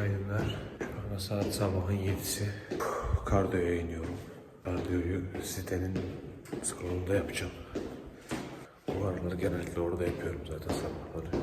Günaydınlar. Şu anda saat sabahın 7'si. Kardiyoya iniyorum. Kardiyoyu sitenin salonunda yapacağım. Bu aralar genellikle orada yapıyorum zaten sabahları.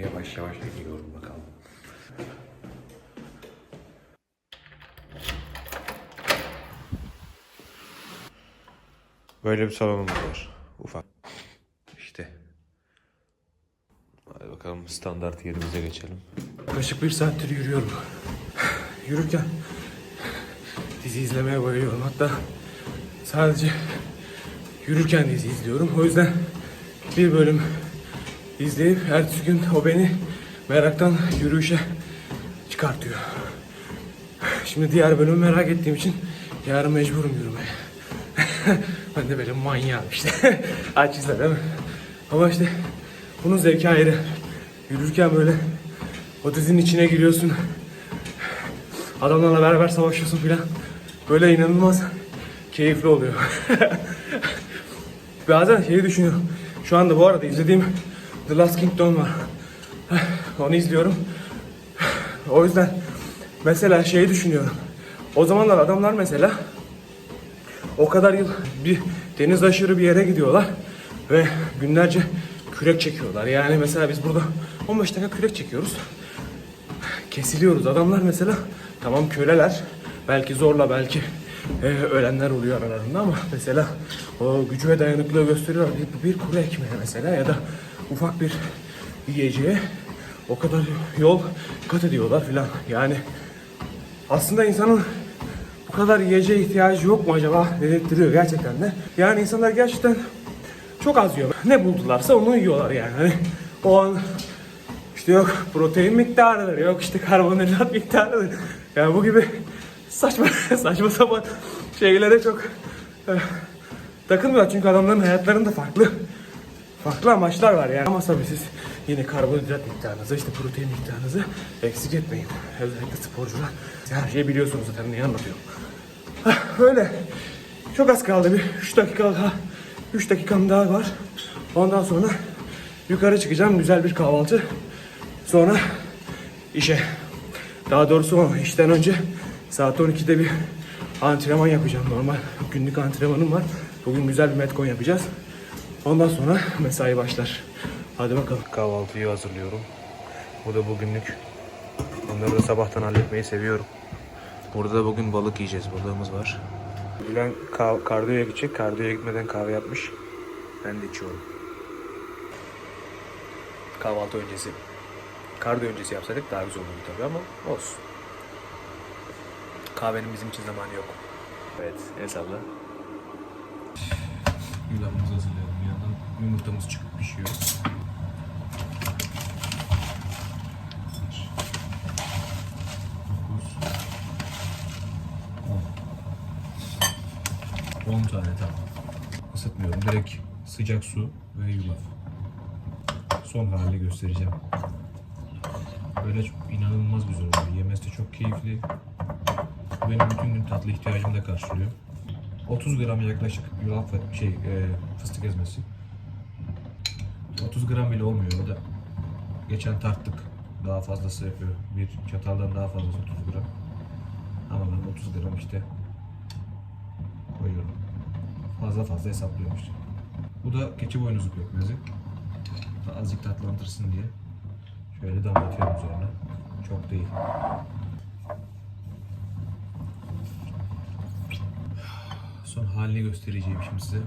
Yavaş yavaş iniyorum bakalım. Böyle bir salonumuz var. Ufak. İşte. Bakalım standart yerimize geçelim. Yaklaşık bir saattir yürüyorum. Yürürken dizi izlemeye bayılıyorum. Hatta sadece yürürken dizi izliyorum. O yüzden bir bölüm izleyip ertesi gün o beni meraktan yürüyüşe çıkartıyor. Şimdi diğer bölümü merak ettiğim için yarın mecburum yürümeye. ben de böyle manyağım işte. Açızlar değil mi? Ama işte bunun zevki ayrı. Yürürken böyle o dizinin içine giriyorsun. Adamlarla beraber savaşıyorsun filan. Böyle inanılmaz keyifli oluyor. Bazen şeyi düşünüyorum. Şu anda bu arada izlediğim The Last Kingdom var. Onu izliyorum. O yüzden mesela şeyi düşünüyorum. O zamanlar adamlar mesela o kadar yıl bir deniz aşırı bir yere gidiyorlar ve günlerce kürek çekiyorlar. Yani mesela biz burada 15 dakika kürek çekiyoruz. Kesiliyoruz. Adamlar mesela tamam köleler. Belki zorla belki e, ölenler oluyor aralarında ama mesela o gücü ve dayanıklılığı gösteriyorlar. Bir, bir kuru ekmeğe mesela ya da ufak bir yiyeceğe o kadar yol kat ediyorlar filan. Yani aslında insanın bu kadar yiyeceğe ihtiyacı yok mu acaba dedirtiyor gerçekten de. Yani insanlar gerçekten çok az yiyor. Ne buldularsa onu yiyorlar yani. Hani o an işte yok protein miktarıdır, yok işte karbonhidrat miktarıdır. Yani bu gibi saçma saçma sapan şeylere çok eh, takılmıyorlar. Çünkü adamların hayatlarında farklı farklı amaçlar var yani. Ama tabii siz yine karbonhidrat miktarınızı, işte protein miktarınızı eksik etmeyin. Özellikle sporcular. Siz her şeyi biliyorsunuz zaten neyi anlatıyorum. Hah, Öyle. Çok az kaldı bir 3 dakika daha. 3 dakikam daha var. Ondan sonra yukarı çıkacağım. Güzel bir kahvaltı. Sonra işe. Daha doğrusu o işten önce saat 12'de bir antrenman yapacağım. Normal günlük antrenmanım var. Bugün güzel bir metcon yapacağız. Ondan sonra mesai başlar. Hadi bakalım. Kahvaltıyı hazırlıyorum. Bu da bugünlük. Onları da sabahtan halletmeyi seviyorum. Burada da bugün balık yiyeceğiz. Balığımız var. Gülen kah- kardiyoya gidecek. Kardiyoya gitmeden kahve yapmış. Ben de içiyorum. Kahvaltı öncesi. Kardiyo öncesi yapsaydık daha güzel olurdu tabii ama olsun. Kahvenin bizim için zamanı yok. Evet, hesapla. Yulafımızı hazırlayalım. Bir yandan yumurtamız çıkıp pişiyor. On. 10 tane tamam. Isıtmıyorum. Direkt sıcak su ve yulaf. Son halini göstereceğim. Böyle çok inanılmaz güzel oluyor. Yemesi de çok keyifli. Benim bütün gün tatlı ihtiyacımı da karşılıyor. 30 gram yaklaşık yulaf şey e, fıstık ezmesi. 30 gram bile olmuyor o da. Geçen tarttık. Daha fazlası yapıyor. Bir çataldan daha fazlası 30 gram. Ama ben 30 gram işte koyuyorum. Fazla fazla hesaplıyorum. Bu da keçi boynuzu pekmezi. Azıcık tatlandırsın diye. Şöyle damlatıyorum üzerine. Çok değil. Son halini göstereceğim şimdi size.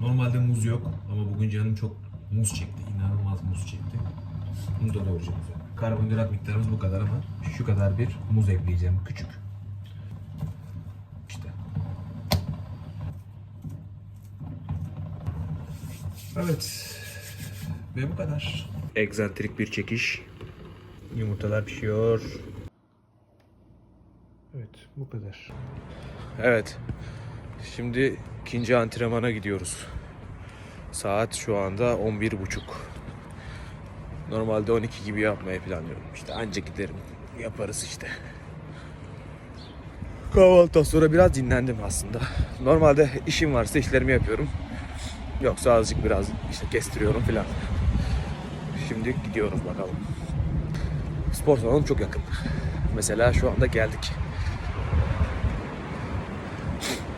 Normalde muz yok ama bugün canım çok muz çekti. İnanılmaz muz çekti. Bunu da üzerine. Karbonhidrat miktarımız bu kadar ama şu kadar bir muz ekleyeceğim. Küçük. İşte. Evet. Ve bu kadar. Egzantrik bir çekiş. Yumurtalar pişiyor. Evet, bu kadar. Evet. Şimdi ikinci antrenmana gidiyoruz. Saat şu anda 11.30. Normalde 12 gibi yapmayı planlıyorum. İşte anca giderim. Yaparız işte. Kahvaltıdan sonra biraz dinlendim aslında. Normalde işim varsa işlerimi yapıyorum. Yoksa azıcık biraz işte kestiriyorum filan. Şimdi gidiyoruz bakalım. spor salonum çok yakındır. Mesela şu anda geldik.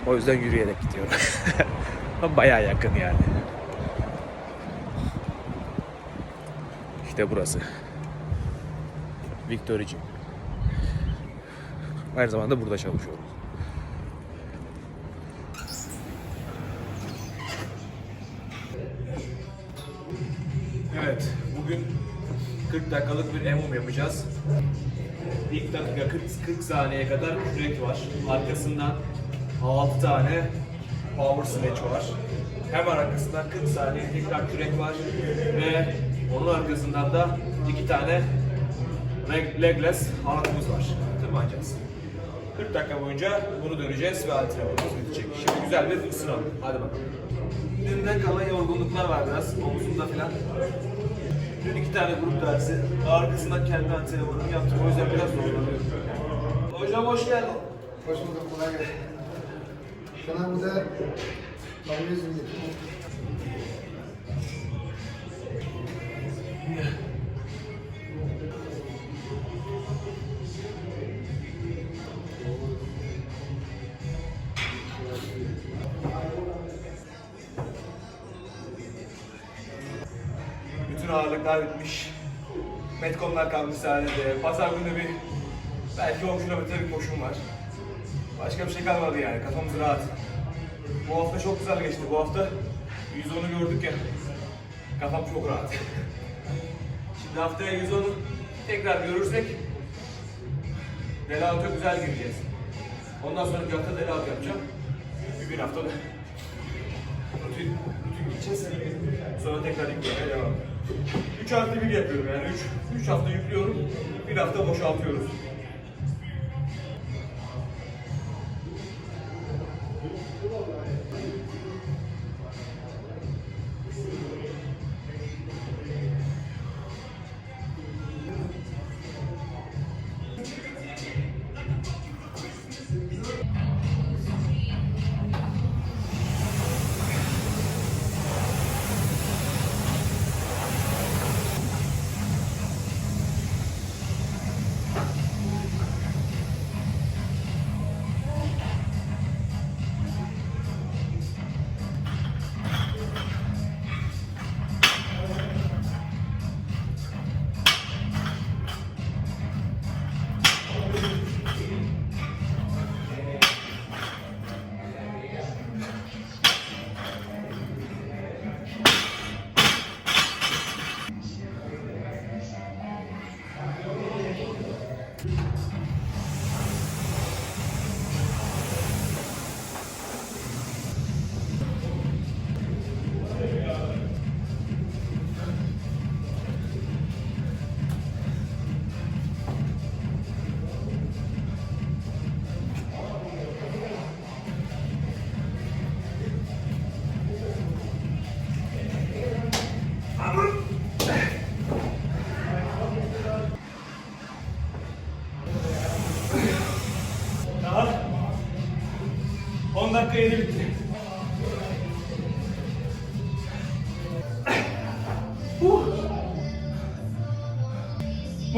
O yüzden yürüyerek gidiyorum. Bayağı yakın yani. İşte burası. Victory Gym. Aynı zamanda burada çalışıyorum. 40 dakikalık bir emum yapacağız. İlk dakika 40, 40 saniyeye kadar kürek var. Arkasından 6 tane power snatch var. Hemen arkasından 40 saniye tekrar kürek var. Ve onun arkasından da 2 tane leg, legless halatımız var. Tırmanacağız. 40 dakika boyunca bunu döneceğiz ve antrenmanımız bitecek. Şimdi güzel bir ısınalım. Hadi bakalım. Dünden kalan yorgunluklar var biraz. Omuzumda falan. Dün iki tane grup dersi. Arkasından kendi antrenmanımı yaptım. O yüzden biraz zorlanıyorum. Hocam hoş geldin. Hoş bulduk, kolay gelsin. Sana bu da Bütün ağırlıklar bitmiş. Metcom'lar kalmış sahnede. Pazar günü bir belki 10 kilometre bir koşum var. Başka bir şey kalmadı yani. Kafamız rahat. Bu hafta çok güzel geçti. Bu hafta 110'u gördük ya. Kafam çok rahat. Şimdi haftaya 110'u tekrar görürsek Delaut'a güzel gireceğiz. Ondan sonraki hafta Delaut yapacağım. Bir, bir hafta da rutin, rutin gideceğiz. Sonra tekrar yüklemeye devam. 3 hafta bir yapıyorum yani 3 3 hafta yüklüyorum. Bir hafta boşaltıyoruz.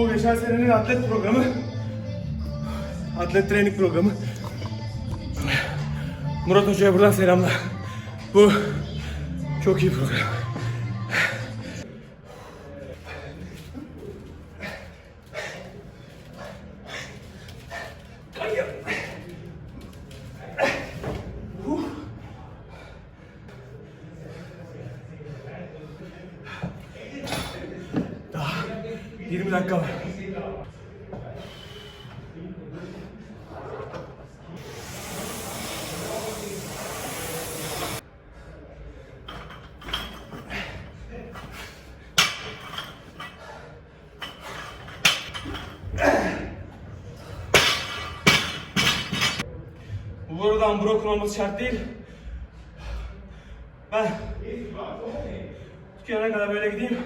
Bu geçen senenin atlet programı. Atlet training programı. Murat Hoca'ya buradan selamlar. Bu çok iyi program. Daha 20 dakika var. Bu buradan broken olması şart değil. Ben tükene kadar böyle gideyim.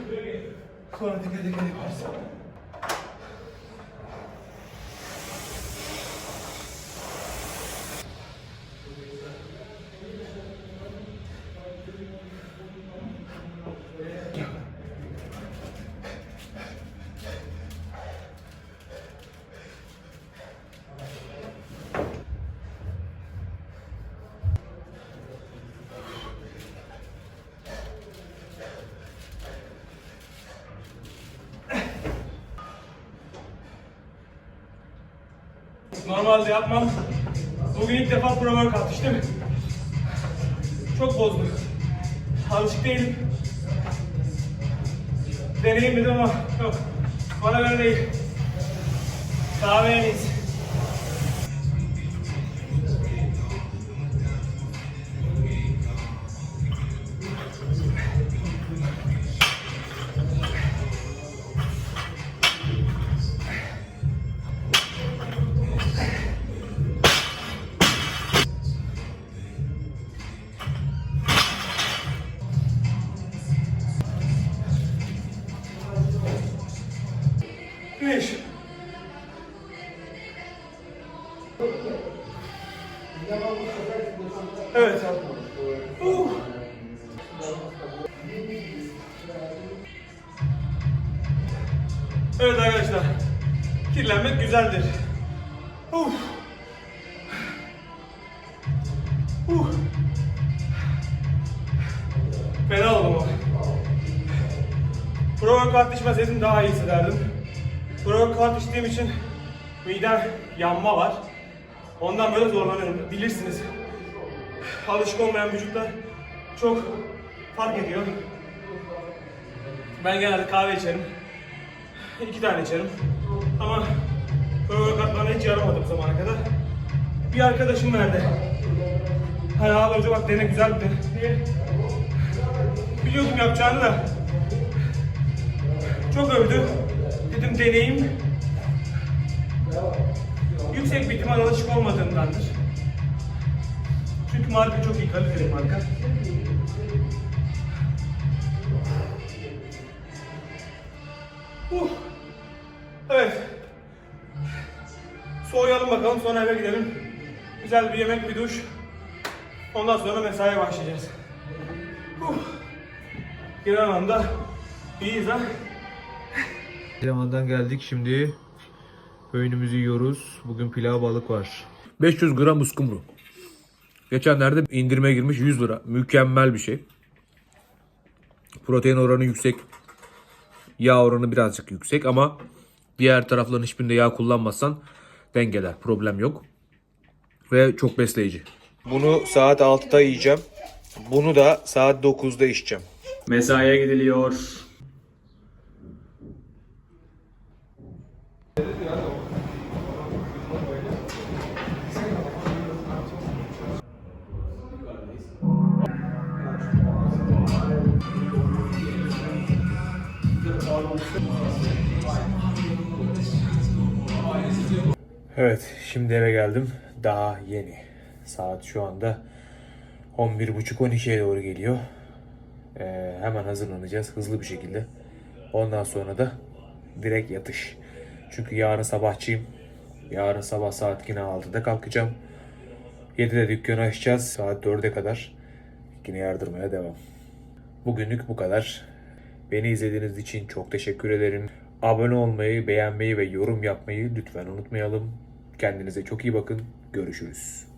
Sonra dikkat dikkat yaparız. Normalde yapmam. Bugün ilk defa pro workout işte mi? Çok bozdu. Alışık değilim. Deneyim dedim ama yok. Bana göre değil. Kahve en. Güneş. Evet. Uh. Evet arkadaşlar. Kirlenmek güzeldir. Uh. Uh. Fena oldum ama. Pro workout içmeseydim daha iyi hissederdim. Pro workout içtiğim için midem yanma var. Ondan böyle zorlanıyorum. Bilirsiniz. Alışık olmayan vücutlar çok fark ediyor. Ben genelde kahve içerim. İki tane içerim. Ama pro workout bana hiç yaramadı bu zamana kadar. Bir arkadaşım verdi. Hani abi hoca bak dene güzel bir diye. Biliyordum yapacağını da. Çok övdü. Deneyim. Yüksek bir ihtimal alışık olmadığımdandır. Çünkü marka çok iyi, kaliteli marka. Uh. Evet. Soğuyalım bakalım sonra eve gidelim. Güzel bir yemek, bir duş. Ondan sonra mesaiye başlayacağız. Uh. Genel anlamda iyiyiz ha. Elemandan geldik şimdi. Öğünümüzü yiyoruz. Bugün pilav balık var. 500 gram uskumru. Geçenlerde indirime girmiş 100 lira. Mükemmel bir şey. Protein oranı yüksek. Yağ oranı birazcık yüksek ama diğer tarafların hiçbirinde yağ kullanmazsan dengeler. Problem yok. Ve çok besleyici. Bunu saat 6'da yiyeceğim. Bunu da saat 9'da içeceğim. Mesaiye gidiliyor. Evet şimdi eve geldim. Daha yeni. Saat şu anda 11.30-12'ye doğru geliyor. Ee, hemen hazırlanacağız hızlı bir şekilde. Ondan sonra da direkt yatış. Çünkü yarın sabahçıyım. Yarın sabah saat yine 6'da kalkacağım. 7'de dükkanı açacağız. Saat 4'e kadar yine yardırmaya devam. Bugünlük bu kadar. Beni izlediğiniz için çok teşekkür ederim. Abone olmayı, beğenmeyi ve yorum yapmayı lütfen unutmayalım. Kendinize çok iyi bakın. Görüşürüz.